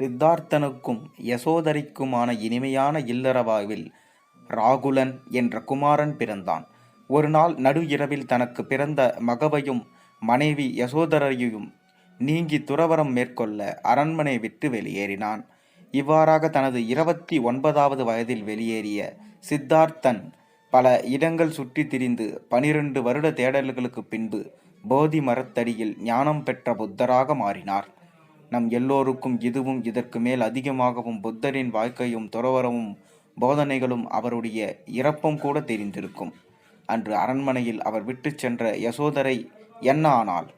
சித்தார்த்தனுக்கும் யசோதரிக்குமான இனிமையான இல்லறவாவில் ராகுலன் என்ற குமாரன் பிறந்தான். ஒரு நாள் நடு இரவில் தனக்கு பிறந்த மகவையும் மனைவி யசோதரையையும் நீங்கி துறவரம் மேற்கொள்ள அரண்மனை விட்டு வெளியேறினான். இவ்வாறாக தனது இருபத்தி ஒன்பதாவது வயதில் வெளியேறிய சித்தார்த்தன் பல இடங்கள் சுற்றித் திரிந்து பனிரெண்டு வருட தேடல்களுக்கு பின்பு போதி மரத்தடியில் ஞானம் பெற்ற புத்தராக மாறினார். நம் எல்லோருக்கும் இதுவும் இதற்கு மேல் அதிகமாகவும் புத்தரின் வாழ்க்கையும் துறவரமும் போதனைகளும் அவருடைய இறப்பும் கூட தெரிந்திருக்கும். அன்று அரண்மனையில் அவர் விட்டுச் சென்ற யசோதரை என்ன ஆனால்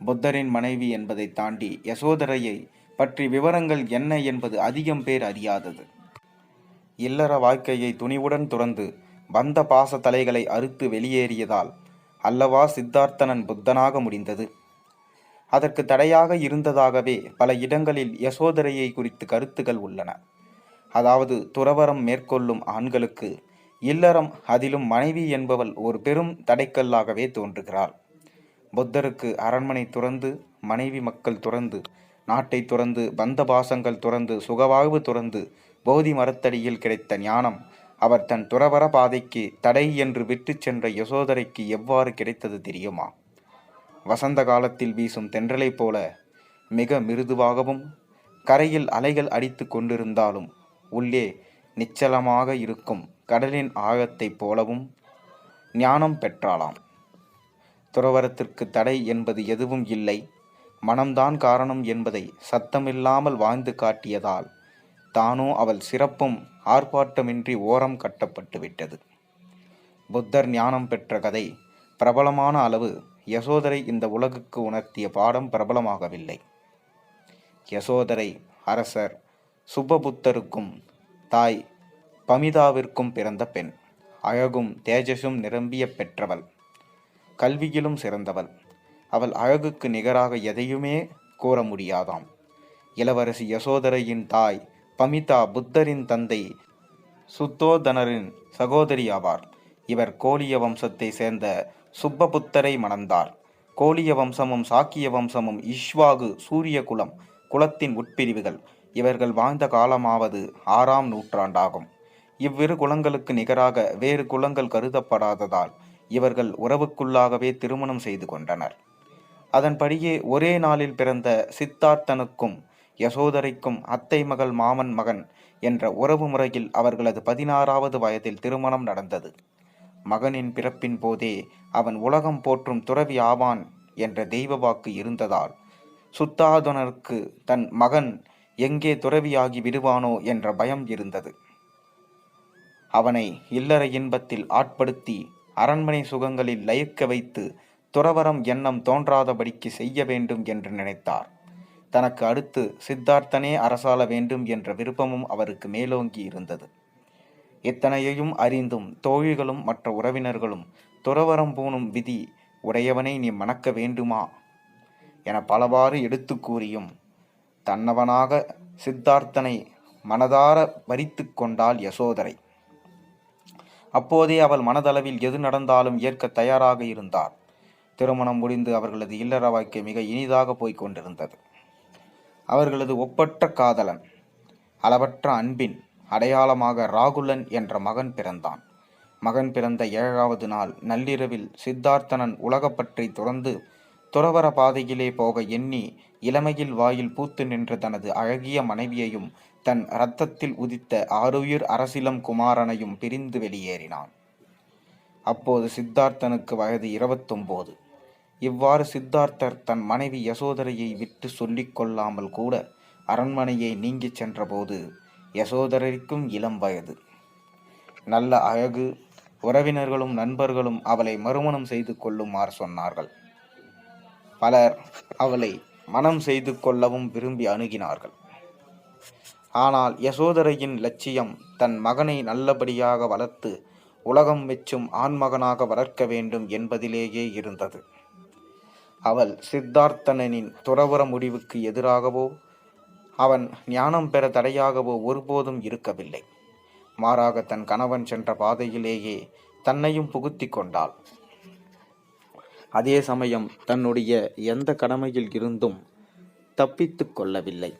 புத்தரின் மனைவி என்பதை தாண்டி யசோதரையை பற்றி விவரங்கள் என்ன என்பது அதிகம் பேர் அறியாதது. இல்லற வாழ்க்கையை துணிவுடன் துறந்து பந்த பாச தலைகளை அறுத்து வெளியேறியதால் அல்லவா சித்தார்த்தனன் புத்தனாக முடிந்தது? அதற்கு தடையாக இருந்ததாகவே பல இடங்களில் யசோதரையை குறித்து கருத்துகள் உள்ளன. அதாவது துறவரம் மேற்கொள்ளும் ஆண்களுக்கு இல்லறம் அதிலும் மனைவி என்பவள் ஒரு பெரும் தடைக்கல்லாகவே தோன்றுகிறாள். புத்தருக்கு அரண்மனை துறந்து மனைவி மக்கள் துறந்து நாட்டை துறந்து பந்த பாசங்கள் துறந்து சுகவாழ்வு துறந்து போதி மரத்தடியில் கிடைத்த ஞானம் அவர் தன் துறவர பாதைக்கு தடை என்று விட்டுச் சென்ற யசோதரைக்கு எவ்வாறு கிடைத்தது தெரியுமா? வசந்த காலத்தில் வீசும் தென்றலைப் போல மிக மிருதுவாகவும் கரையில் அலைகள் அடித்து கொண்டிருந்தாலும் உள்ளே நிச்சலமாக இருக்கும் கடலின் ஆழத்தைப் போலவும் ஞானம் பெற்றாளாம். துறவரத்திற்கு தடை என்பது எதுவும் இல்லை. மனம்தான் காரணம் என்பதை சத்தமில்லாமல் வாழ்ந்து காட்டியதால் தானோ அவள் சிறப்பும் ஆர்ப்பாட்டமின்றி ஓரம் கட்டப்பட்டுவிட்டது. புத்தர் ஞானம் பெற்ற கதை பிரபலமான அளவு யசோதரை இந்த உலகுக்கு உணர்த்திய பாடம் பிரபலமாகவில்லை. யசோதரை அரசர் சுப்பபுத்தருக்கும் தாய் பமிதாவிற்கும் பிறந்த பெண். அழகும் தேஜஸும் நிரம்பிய பெற்றவள். கல்வியிலும் சிறந்தவள். அவள் அழகுக்கு நிகராக எதையுமே கூற முடியாதாம். இளவரசி யசோதரையின் தாய் பமிதா புத்தரின் தந்தை சுத்தோதனரின் சகோதரி ஆவார் இவர் கோலிய வம்சத்தை சேர்ந்த சுப்பபுத்தரை மணந்தார். கோலிய வம்சமும் சாக்கிய வம்சமும் இஷ்வாகு சூரிய குலம் குலத்தின் உட்பிரிவுகள். இவர்கள் வாழ்ந்த காலமாவது ஆறாம் நூற்றாண்டாகும். இவ்விரு குலங்களுக்கு நிகராக வேறு குலங்கள் கருதப்படாததால் இவர்கள் உறவுக்குள்ளாகவே திருமணம் செய்து கொண்டனர். அதன்படியே ஒரே நாளில் பிறந்த சித்தார்த்தனுக்கும் யசோதரைக்கும் அத்தை மகள் மாமன் மகன் என்ற உறவு முறையில் அவர்களது பதினாறாவது வயதில் திருமணம் நடந்தது. மகனின் பிறப்பின் போதே அவன் உலகம் போற்றும் துறவி ஆவான் என்ற தெய்வ வாக்கு இருந்ததால் சுத்தாதனருக்கு தன் மகன் எங்கே துறவியாகி விடுவானோ என்ற பயம் இருந்தது. அவனை இல்லற இன்பத்தில் ஆட்படுத்தி அரண்மனை சுகங்களில் லயிக்க வைத்து துறவரம் எண்ணம் தோன்றாதபடிக்கு செய்ய வேண்டும் என்று நினைத்தார். தனக்கு அடுத்து சித்தார்த்தனே அரசாள வேண்டும் என்ற விருப்பமும் அவருக்கு மேலோங்கி இருந்தது. இத்தனையையும் அறிந்தும் தோழிகளும் மற்ற உறவினர்களும் துறவரம் பூணும் விதி உடையவனை நீ மணக்க வேண்டுமா? என பலவாறு எடுத்து கூறியும் தன்னவனாக சித்தார்த்தனை மனதார வரித்து கொண்டாள் யசோதரை. அப்போதே அவள் மனதளவில் எது நடந்தாலும் ஏற்க தயாராக இருந்தார். திருமணம் முடிந்து அவர்களது இல்லற வாழ்க்கை மிக இனிதாக போய்க் கொண்டிருந்தது. அவர்களது ஒப்பற்ற காதலன் அளவற்ற அன்பின் அடையாளமாக ராகுலன் என்ற மகன் பிறந்தான். மகன் பிறந்த ஏழாவது நாள் நள்ளிரவில் சித்தார்த்தனன் உலகப்பற்றி துறந்து துறவர பாதையிலே போக எண்ணி இளமையில் வாயில் பூத்து நின்ற தனது அழகிய மனைவியையும் தன் இரத்தத்தில் உதித்த ஆருயிர் அரசிலம் குமாரனையும் பிரிந்து வெளியேறினான். அப்போது சித்தார்த்தனுக்கு வயது இருபத்தொம்போது. இவ்வாறு சித்தார்த்தர் தன் மனைவி யசோதரையை விட்டு சொல்லிக் கொள்ளாமல் கூட அரண்மனையை நீங்கிச் சென்றபோது யசோதரருக்கும் இளம் வயது. நல்ல அழகு உறவினர்களும் நண்பர்களும் அவளை மறுமணம் செய்து கொள்ளுமாறு சொன்னார்கள். பலர் அவளை மனம் செய்து கொள்ளவும் விரும்பி அணுகினார்கள். ஆனால் யசோதரையின் லட்சியம் தன் மகனை நல்லபடியாக வளர்த்து உலகம் மெச்சும் ஆண்மகனாக வளர்க்க வேண்டும் என்பதிலேயே இருந்தது. அவள் சித்தார்த்தனனின் துறவர முடிவுக்கு எதிராகவோ அவன் ஞானம் பெற தடையாகவோ ஒருபோதும் இருக்கவில்லை. மாறாக தன் கணவன் சென்ற பாதையிலேயே தன்னையும் புகுத்தி கொண்டாள். அதே சமயம் தன்னுடைய எந்த கடமையில் இருந்தும் தப்பித்து கொள்ளவில்லை.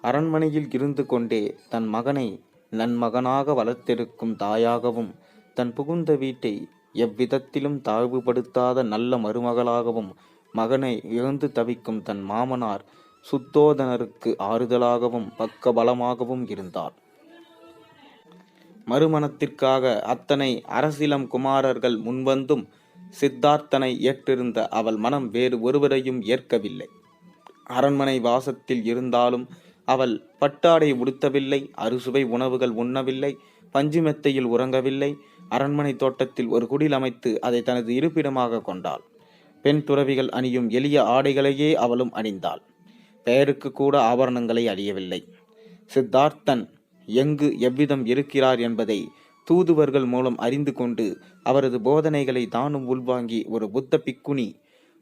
அரண்மனையில் இருந்து கொண்டே தன் மகனை நன்மகனாக வளர்த்தெடுக்கும் தாயாகவும் தன் புகுந்த வீட்டை எவ்விதத்திலும் தாழ்வுபடுத்தாத நல்ல மருமகளாகவும் மகனை இழந்து தவிக்கும் தன் மாமனார் சுத்தோதனருக்கு ஆறுதலாகவும் பக்க பலமாகவும் இருந்தாள் மறுமணத்திற்காக அத்தனை அரசிலம் குமாரர்கள் முன்வந்தும் சித்தார்த்தனை ஏற்றிருந்த அவள் மனம் வேறு ஒருவரையும் ஏற்கவில்லை. அரண்மனை வாசத்தில் இருந்தாலும் அவள் பட்டாடை உடுத்தவில்லை அறுசுவை உணவுகள் உண்ணவில்லை பஞ்சுமெத்தையில் உறங்கவில்லை. அரண்மனை தோட்டத்தில் ஒரு குடில் அமைத்து அதை தனது இருப்பிடமாக கொண்டாள். பெண் துறவிகள் அணியும் எளிய ஆடைகளையே அவளும் அணிந்தாள். பெயருக்கு கூட ஆபரணங்களை அழியவில்லை சித்தார்த்தன் எங்கு எவ்விதம் இருக்கிறார் என்பதை தூதுவர்கள் மூலம் அறிந்து கொண்டு அவரது போதனைகளை தானும் உள்வாங்கி ஒரு புத்த பிக்குனி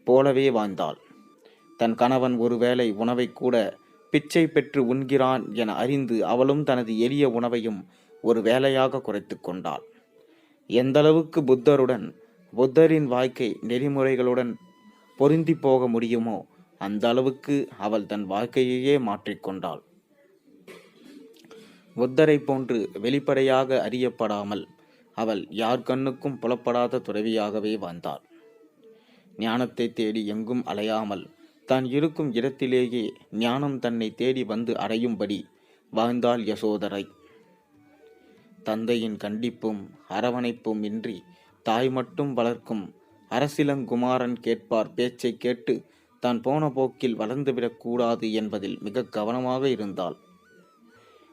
போலவே வாழ்ந்தாள். தன் கணவன் ஒருவேளை உணவை கூட பிச்சை பெற்று உண்கிறான் என அறிந்து அவளும் தனது எளிய உணவையும் ஒரு வேலையாக குறைத்து கொண்டாள். எந்தளவுக்கு புத்தருடன் புத்தரின் வாழ்க்கை நெறிமுறைகளுடன் பொருந்தி போக முடியுமோ அந்த அளவுக்கு அவள் தன் வாழ்க்கையையே மாற்றிக்கொண்டாள் புத்தரை போன்று வெளிப்படையாக அறியப்படாமல் அவள் யார் கண்ணுக்கும் புலப்படாத துறவியாகவே வாழ்ந்தாள். ஞானத்தை தேடி எங்கும் அலையாமல் தான் இருக்கும் இடத்திலேயே ஞானம் தன்னை தேடி வந்து அடையும்படி வாழ்ந்தாள் யசோதரை. தந்தையின் கண்டிப்பும் அரவணைப்பும் இன்றி தாய் மட்டும் வளர்க்கும் அரசிலங்குமாரன் கேட்பார் பேச்சை கேட்டு தான் போன போக்கில் வளர்ந்துவிடக்கூடாது என்பதில் மிக கவனமாக இருந்தாள்.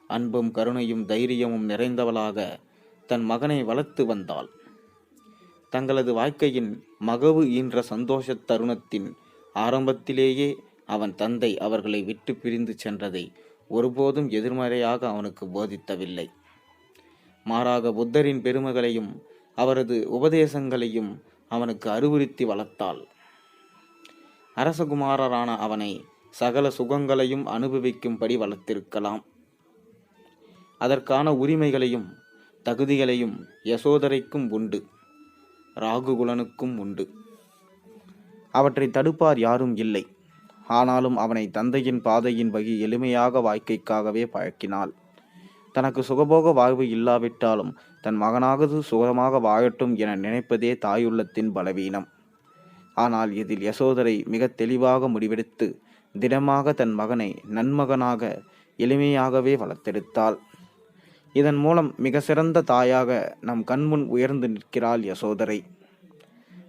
அன்பும் கருணையும் தைரியமும் நிறைந்தவளாக தன் மகனை வளர்த்து வந்தாள். தங்களது வாழ்க்கையின் மகவு ஈன்ற சந்தோஷத் தருணத்தின் ஆரம்பத்திலேயே அவன் தந்தை அவர்களை விட்டு பிரிந்து சென்றதை ஒருபோதும் எதிர்மறையாக அவனுக்கு போதித்தவில்லை. மாறாக புத்தரின் பெருமைகளையும் அவரது உபதேசங்களையும் அவனுக்கு அறிவுறுத்தி வளர்த்தாள். அரசகுமாரரான அவனை சகல சுகங்களையும் அனுபவிக்கும்படி வளர்த்திருக்கலாம். அதற்கான உரிமைகளையும் தகுதிகளையும் யசோதரைக்கும் உண்டு ராகுகுலனுக்கும் உண்டு. அவற்றை தடுப்பார் யாரும் இல்லை. ஆனாலும் அவனை தந்தையின் பாதையின் வகி எளிமையாக வாழ்க்கைக்காகவே பழக்கினாள். தனக்கு சுகபோக வாழ்வு இல்லாவிட்டாலும் தன் மகனாகது சுகமாக வாழட்டும் என நினைப்பதே தாயுள்ளத்தின் பலவீனம். ஆனால் இதில் யசோதரை மிக தெளிவாக முடிவெடுத்து திடமாக தன் மகனை நன்மகனாக எளிமையாகவே வளர்த்தெடுத்தாள். இதன் மூலம் மிக சிறந்த தாயாக நம் கண்முன் உயர்ந்து நிற்கிறாள் யசோதரை.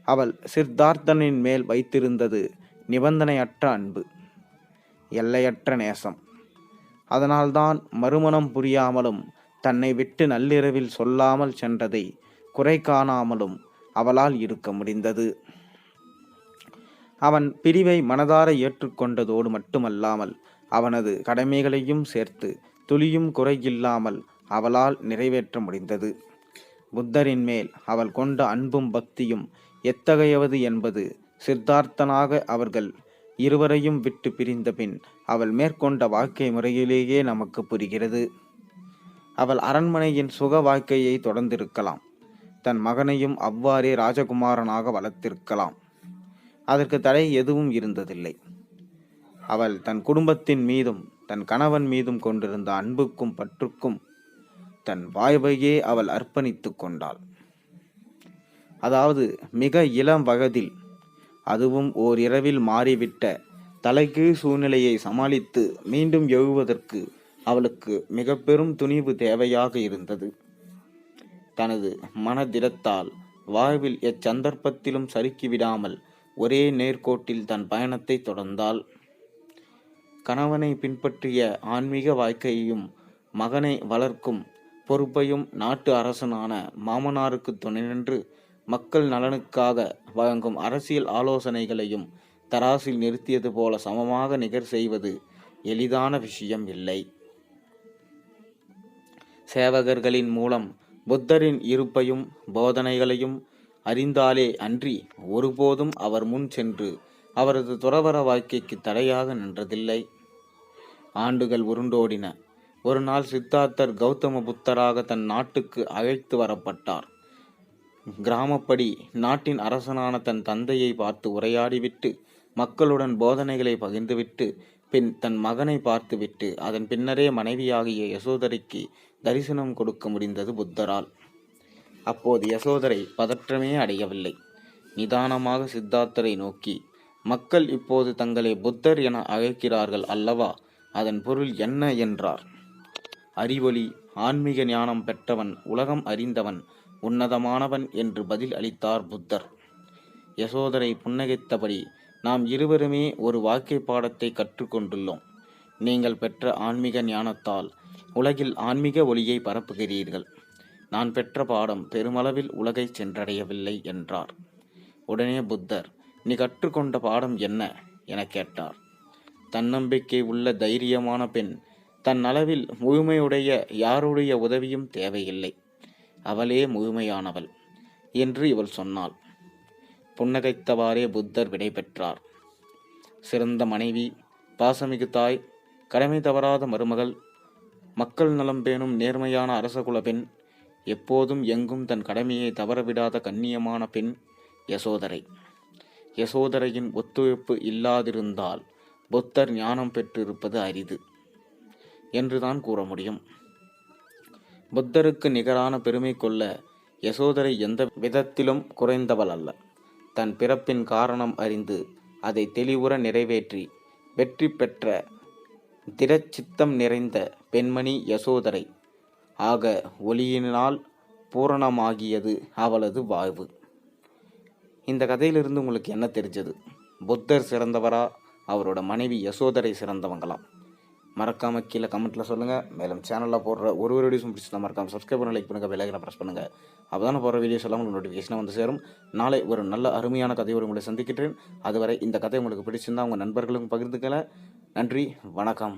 அவள் சித்தார்த்தனின் மேல் வைத்திருந்தது நிபந்தனையற்ற அன்பு எல்லையற்ற நேசம். அதனால்தான் மறுமணம் புரியாமலும் தன்னை விட்டு நள்ளிரவில் சொல்லாமல் சென்றதை குறை காணாமலும் அவளால் இருக்க முடிந்தது. அவன் பிரிவை மனதார ஏற்றுக்கொண்டதோடு மட்டுமல்லாமல் அவனது கடமைகளையும் சேர்த்து துளியும் குறையில்லாமல் அவளால் நிறைவேற்ற முடிந்தது. புத்தரின் மேல் அவள் கொண்ட அன்பும் பக்தியும் எத்தகையவது என்பது சித்தார்த்தனாக அவர்கள் இருவரையும் விட்டு பிரிந்த பின் அவள் மேற்கொண்ட வாழ்க்கை முறையிலேயே நமக்கு புரிகிறது. அவள் அரண்மனையின் சுக வாழ்க்கையை தொடர்ந்திருக்கலாம். தன் மகனையும் அவ்வாறே ராஜகுமாரனாக வளர்த்திருக்கலாம். அதற்கு தடை எதுவும் இருந்ததில்லை. அவள் தன் குடும்பத்தின் மீதும் தன் கணவன் மீதும் கொண்டிருந்த அன்புக்கும் பற்றுக்கும் தன் வாழ்வையே அவள் அர்ப்பணித்து கொண்டாள். அதாவது மிக இளம் வயதில் அதுவும் ஓர் இரவில் மாறிவிட்ட தலைகீழ் சூழ்நிலையை சமாளித்து மீண்டும் எழுவதற்கு அவளுக்கு மிக பெரும் துணிவு தேவையாக இருந்தது. தனது மனதிடத்தால் வாழ்வில் எச்சந்தர்ப்பத்திலும் சறுக்கிவிடாமல் ஒரே நேர்கோட்டில் தன் பயணத்தை தொடர்ந்தாள். கணவனை பின்பற்றிய ஆன்மீக வாழ்க்கையையும் மகனை வளர்க்கும் பொறுப்பையும் நாட்டு அரசனான மாமனாருக்கு துணை நின்று மக்கள் நலனுக்காக வழங்கும் அரசியல் ஆலோசனைகளையும் தராசில் நிறுத்தியது போல சமமாக நிகர் செய்வது எளிதான விஷயம் இல்லை. சேவகர்களின் மூலம் புத்தரின் இருப்பையும் போதனைகளையும் அறிந்தாலே அன்றி ஒருபோதும் அவர் முன் சென்று அவரது துறவர வாழ்க்கைக்கு தடையாக நின்றதில்லை. ஆண்டுகள் உருண்டோடின. ஒரு நாள் சித்தார்த்தர் கௌதம புத்தராக தன் நாட்டுக்கு அழைத்து வரப்பட்டார். கிராமப்படி நாட்டின் அரசனான தன் தந்தையை பார்த்து உரையாடிவிட்டு மக்களுடன் போதனைகளை பகிர்ந்துவிட்டு பின் தன் மகனை பார்த்துவிட்டு அதன் பின்னரே மனைவியாகிய யசோதரைக்கு தரிசனம் கொடுக்க முடிந்தது புத்தரால். அப்போது யசோதரை பதற்றமே அடையவில்லை. நிதானமாக சித்தார்த்தரை நோக்கி மக்கள் இப்போது தங்களை புத்தர் என அழைக்கிறார்கள் அல்லவா? அதன் பொருள் என்ன? என்றார். அறிவொளி ஆன்மீக ஞானம் பெற்றவன் உலகம் அறிந்தவன் உன்னதமானவன் என்று பதில் அளித்தார் புத்தர். யசோதரை புன்னகைத்தபடி நாம் இருவருமே ஒரு வாழ்க்கை பாடத்தை கற்றுக்கொண்டுள்ளோம். நீங்கள் பெற்ற ஆன்மீக ஞானத்தால் உலகில் ஆன்மீக ஒளியை பரப்புகிறீர்கள். நான் பெற்ற பாடம் பெருமளவில் உலகை சென்றடையவில்லை என்றார். உடனே புத்தர் நீ கற்றுக்கொண்ட பாடம் என்ன? என கேட்டார். தன்னம்பிக்கை உள்ள தைரியமான பெண் தன் அளவில் முழுமையுடைய யாருடைய உதவியும் தேவையில்லை. அவளே முழுமையானவள் என்று இவள் சொன்னாள். புன்னகைத்தவாறே புத்தர் விடைபெற்றார் சிறந்த மனைவி பாசமிகு தாய் கடமை தவறாத மருமகள் மக்கள் நலம் பேணும் நேர்மையான அரசகுல பெண் எப்போதும் எங்கும் தன் கடமையை தவறவிடாத கண்ணியமான பெண் யசோதரை. யசோதரையின் ஒத்துழைப்பு இல்லாதிருந்தால் புத்தர் ஞானம் பெற்றிருப்பது அரிது என்றுதான் கூற முடியும். புத்தருக்கு நிகரான பெருமை கொள்ள யசோதரை எந்த விதத்திலும் குறைந்தவள் அல்ல. தன் பிறப்பின் காரணம் அறிந்து அதை தெளிவுற நிறைவேற்றி வெற்றி பெற்ற திடச்சித்தம் நிறைந்த பெண்மணி யசோதரை. ஆக ஒளியினால் பூரணமாகியது அவளது வாழ்வு. இந்த கதையிலிருந்து உங்களுக்கு என்ன தெரிஞ்சது? புத்தர் சிறந்தவரா? அவரோட மனைவி யசோதரை சிறந்தவங்களா மறக்காம கீழே கமெண்ட்டில் சொல்லுங்கள் மேலும் சேனலில் போடுற ஒரு ஒரு வீடியோஸும் பிடிச்சிருந்தா மறக்காமல் சப்ஸ்கிரைப் பண்ண லைக் பண்ணுங்கள் பெல்லைக்கனை ப்ரெஸ் பண்ணுங்க. அப்பதான் போடுற வீடியோஸ் எல்லாம் உங்களுக்கு நோட்டிஃபிகேஷனாக வந்து சேரும். நாளை ஒரு நல்ல அருமையான கதையோடு உங்களை சந்திக்கிறேன் அதுவரை இந்த கதை உங்களுக்கு பிடிச்சிருந்தா உங்கள் நண்பர்களுக்கும் பகிர்ந்துக்கல. நன்றி வணக்கம்.